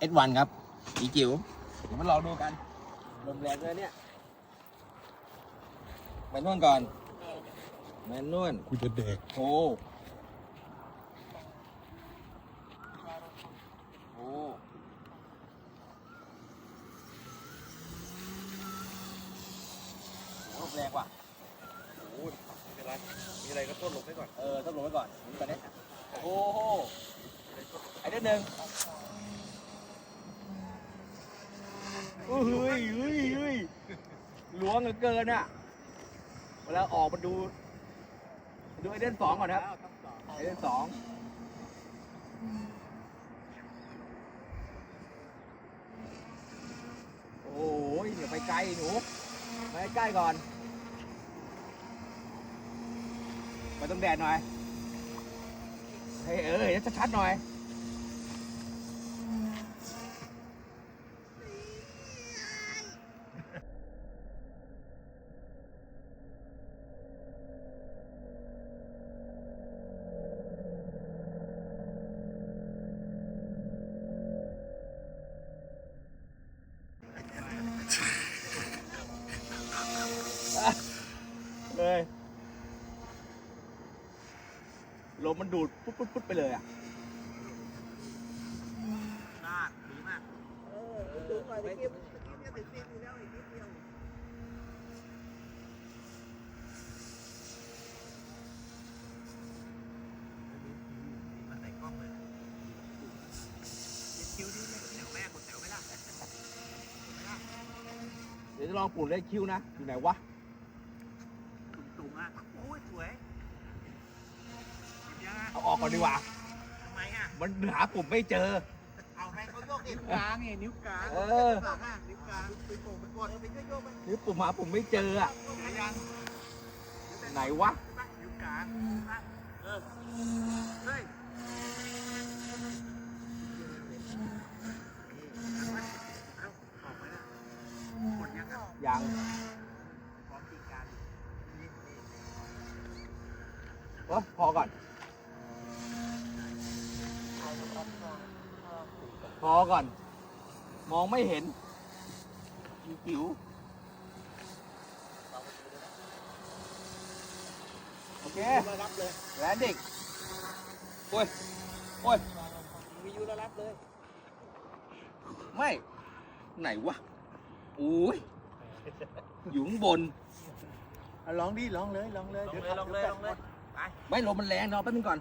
S1 ครับอีจิ๋วเดี๋ยวมาลองดูกันลมแรงเลยเนี่ยแมนนวลก่อนแมนนวลกูจะเด็กโอ้โอ้โหลมแรงว่ะโอ้ยไม่เป็นไรมีอะไรก็ต้นลงไปก่อนเออต้องลงไว้ก่อนนี่ก่อนเนี่ยโอ้โหไอ้เด้านหนึ่ง อุ้ยอุ้ยอุ้ยอุ้ยล้วงเหลือเกินอะ เวลาออกมาดู ดูไอเด้นสองก่อนครับ ไอเด้นสองโอ้ยอย่าไปไกลหนูมาใกล้ก่อน ไปต้องแดดหน่อยเฮ้ยเออเดี๋ยวชัดๆหน่อย ลมมันดูดปุ๊บปุ๊บปุ๊บไปเลยอะนาดดีมากมาใส่กล้องเลยคิวดิแถวแม่กดแถวไม่ได้เดี๋ยวจะลองปุ่นเลขคิวนะ อยู่ไหนวะ ตุ่งๆอะโอ้ยสวยเห็นยัง อะเอาออกก่อนดีกว่าทำไมอะ มันหาปุ่มไม่เจอ เอาให้เขาโยกนิ้วกลางไงนิ้วกลางเออ หลังอะนิ้วกลางไปโป่งไปกดเอาไปโยกๆไปหรือปุ่มหาปุ่มไม่เจออะเดี๋ยวยังไหนวะนิ้วกลางอะเออเฮ้ยเอาออกไปแล้วหมดยังอะยังพร้อมตีการนี่นี่เออพอก่อน พอก่อน มองไม่เห็นจิ๋วโอเคมารับเลยแลนดิ้งโอ้ยโอ้ยมียูแล้วรับเลย ไม่ ไหนวะโอ้ยอยู่ข้างบนลองดิลองเลยลองเลยไม่ลมมันแรงเนาะแป๊บนึงก่อน